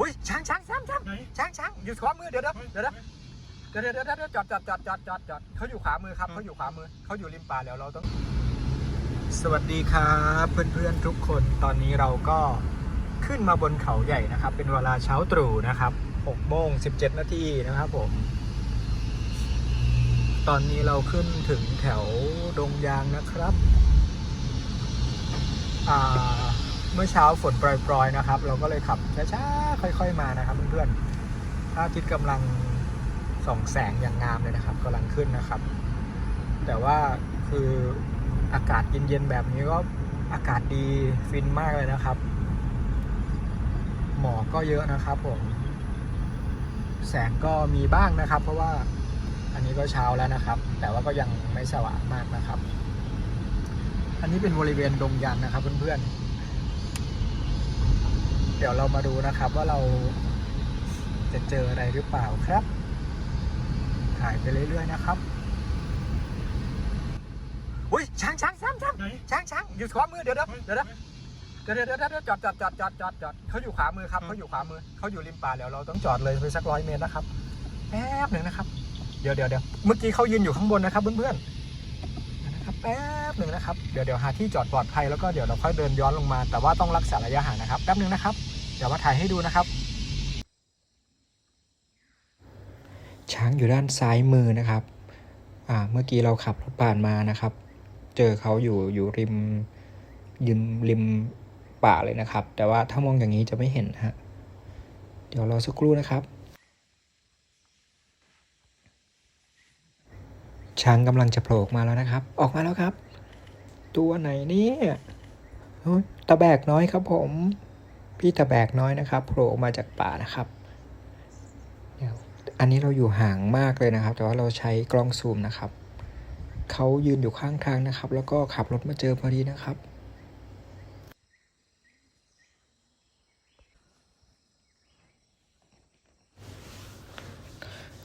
อุ้ยช้างช้างช้างช้างไหน ช้างช้างอยู่ขวามือเดี๋ยวเดี๋ยวเดี๋ยวเดี๋ยวเดี๋ยวเดี๋ยวเดี๋ยวเดี๋ยวจอดจอดจอดจอดจอดจอดเขาอยู่ขวามือครับเขาอยู่ขวามือเขาอยู่ริมป่าแล้วเราต้อง สวัสดีครับเพื่อนๆทุกคนตอนนี้เราก็ขึ้นมาบนเขาใหญ่นะครับ เป็นเวลาเช้าตรู่นะครับ6โมง17 นาทีนะครับผม ตอนนี้เราขึ้นถึงแถวดงยางนะครับ อ่า เมื่อเช้าฝนโปรยๆนะครับ เราก็เลยขับช้าๆค่อย ๆมานะครับเพื่อนๆพระอาทิตย์กำลังส่องแสงอย่างงามเลยนะครับกำลังขึ้นนะครับ แต่ว่าคืออากาศเย็นๆแบบนี้ก็อากาศดีฟินมากเลยนะครับ หมอกก็เยอะนะครับผม แสงก็มีบ้างนะครับ เพราะว่าอันนี้ก็เช้าแล้วนะครับ แต่ว่าก็ยังไม่สว่างมากนะครับ อันนี้เป็นบริเวณดงยางนะครับเพื่อนๆ เดี๋ยวเรามาดูนะครับว่าเราจะเจออะไรหรือเปล่าครับ ถ่ายไปเรื่อยๆนะครับอุ้ยช้างช้างช้างช้างไหนช้างช้างอยู่ขวามือเดี๋ยวเดี๋ยวเดี๋ยวเดี๋ยวเดี๋ยวเดี๋ยวเดี๋ยวจอดจอดจอดจอดจอดจอดเขาอยู่ขวามือครับเขาอยู่ขวามือเขาอยู่ริมป่าแล้วเราต้องจอดเลยไปสักร้อยเมตรนะครับแป๊บหนึ่งนะครับ เดี๋ยวเดี๋ยวเดี๋ยวเมื่อกี้เขายืนอยู่ข้างบนนะครับ เพื่อนๆนะครับแป๊บหนึ่งนะครับเดี๋ยวเดี๋ยวหาที่จอดปลอดภัยแล้วก็เดี๋ยวเราค่อยเดินย้อนลงมา แต่ว่าต้องรักษาระยะห่างนะครับแป๊บหนึ่งนะครับ เดี๋ยวมาถ่ายให้ดูนะครับ ช้างอยู่ด้านซ้ายมือนะครับ อ่า เมื่อกี้เราขับรถผ่านมานะครับ เจอเขาอยู่อยู่ริมริมริมป่าเลยนะครับ แต่ว่าถ้ามองอย่างนี้จะไม่เห็นฮะ เดี๋ยวรอสักครู่นะครับ ช้างกำลังจะโผล่ออกมาแล้วนะครับ ออกมาแล้วครับ ตัวไหนเนี่โอ้ยตะแบกน้อยครับผม พี่ตะแบกน้อยนะครับโผล่ออกมาจากป่านะครับเดี๋ยวอันนี้เราอยู่ห่างมากเลยนะครับ แต่ว่าเราใช้กล้องซูมนะครับเขายืนอยู่ข้างทางนะครับ แล้วก็ขับรถมาเจอพอดีนะครับ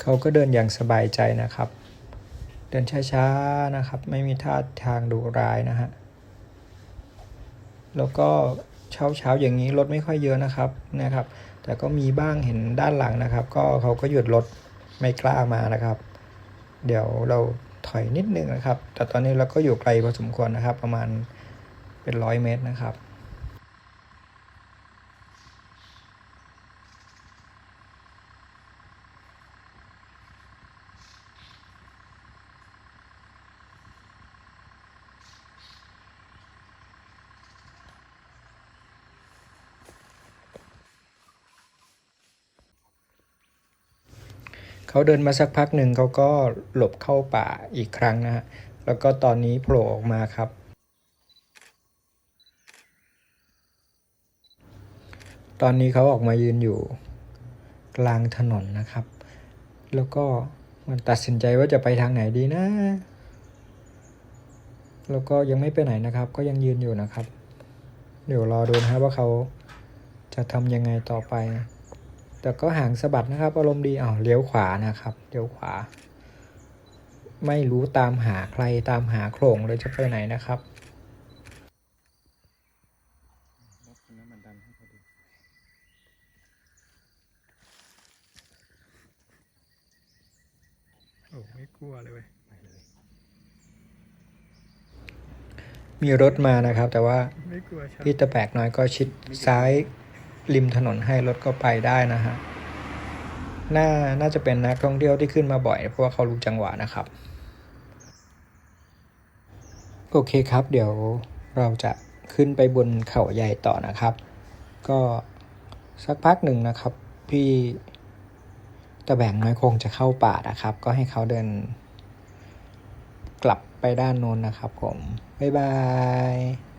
เขาก็เดินอย่างสบายใจนะครับ เดินช้าๆนะครับ ไม่มีท่าทางดุร้ายนะฮะ แล้วก็ เช้าเช้าอย่างนี้รถไม่ค่อยเยอะนะครับนะครับ แต่ก็มีบ้างเห็นด้านหลังนะครับ ก็เขาก็หยุดรถไม่กล้ามานะครับ เดี๋ยวเราถอยนิดนึงนะครับ แต่ตอนนี้เราก็อยู่ไกลพอสมควรนะครับ ประมาณเป็นร้อยเมตรนะครับ เขาเดินมาสักพักหนึ่งเขาก็หลบเข้าป่าอีกครั้งนะฮะแล้วก็ตอนนี้โผล่ออกมาครับ ตอนนี้เขาออกมายืนอยู่กลางถนนนะครับ แล้วก็มันตัดสินใจว่าจะไปทางไหนดีนะ แล้วก็ยังไม่ไปไหนนะครับ ก็ยังยืนอยู่นะครับ เดี๋ยวรอดูนะว่าเขาจะทำยังไงต่อไป แต่ก็หางสะบัดนะครับอารมณ์ดีอ้าวเลี้ยวขวานะครับเลี้ยวขวา ไม่รู้ตามหาใครตามหาโขลงเลยจะไปไหนนะครับโอ้ไม่กลัวเลยเว้ยมีรถมานะครับ แต่ว่าไม่กลัวชนพี่ตะแบกน้อยก็ชิดซ้าย ริมถนนให้รถก็ไปได้นะฮะน่าน่าจะเป็นนักท่องเที่ยวที่ขึ้นมาบ่อย เพราะว่าเขารู้จังหวะนะครับ โอเคครับ เดี๋ยวเราจะขึ้นไปบนเขาใหญ่ต่อนะครับ ก็สักพักหนึ่งนะครับ พี่ตะแบกน้อยคงจะเข้าป่านะครับ ก็ให้เขาเดิน กลับไปด้านโน้นนะครับผม บ๊ายบาย